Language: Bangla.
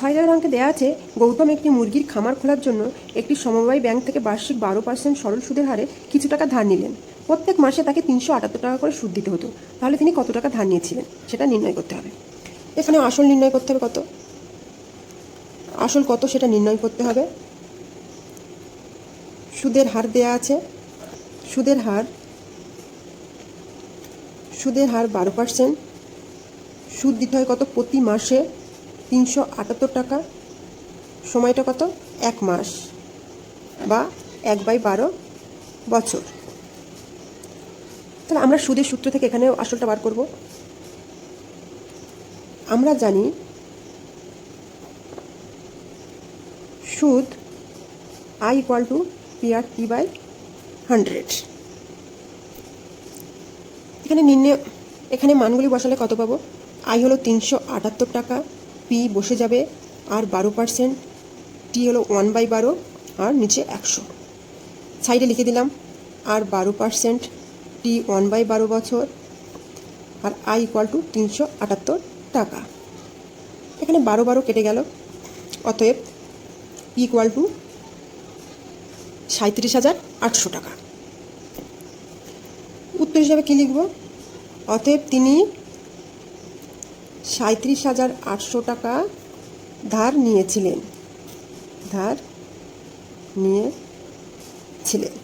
ছয় হাজার অঙ্কে দেওয়া আছে, গৌতম একটি মুরগির খামার খোলার জন্য একটি সমবায় ব্যাংক থেকে বার্ষিক বারো পার্সেন্ট সরল সুদের হারে কিছু টাকা ধার নিলেন। প্রত্যেক মাসে তাকে তিনশো আটাত্তর টাকা করে সুদ দিতে হতো। তাহলে তিনি কত টাকা ধার নিয়েছিলেন, সেটা নির্ণয় করতে হবে। এখানে আসল নির্ণয় করতে হবে কত? আসল কত সেটা নির্ণয় করতে হবে। সুদের হার দেয়া আছে। সুদের হার সুদের হার বারো পার্সেন্ট। সুদ দিতে হয় কত? প্রতি মাসে তিনশো আটাত্তর টাকা। সময়টা কত? এক মাস বা এক বাই বারো বছর। তাহলে আমরা সুদের সূত্র থেকে এখানে আসলটা বার করব। আমরা জানি সুদ I equal to P R T by hundred. এখানে নিম্নে এখানে মানগুলি বসালে কত পাবো? আই হলো তিনশো আটাত্তর টাকা। পি বসে যাবে আর বারো পার্সেন্ট, টি হলো ওয়ান বাই বারো আর নিচে একশো। সাইডে লিখে দিলাম, আর বারো পার্সেন্ট, টি ওয়ান বাই বারো বছর, আর আই ইকুয়াল টু তিনশো আটাত্তর টাকা। এখানে বারো বারো কেটে গেল, অতএব পি ইকুয়াল টু সাঁত্রিশ হাজার আটশো টাকা। উত্তর হিসাবে কী লিখব? অতএব তিনি সাঁত্রিশ হাজার আটশো টাকা ধার নিয়েছিলেন। ধার নিয়েছিলেন।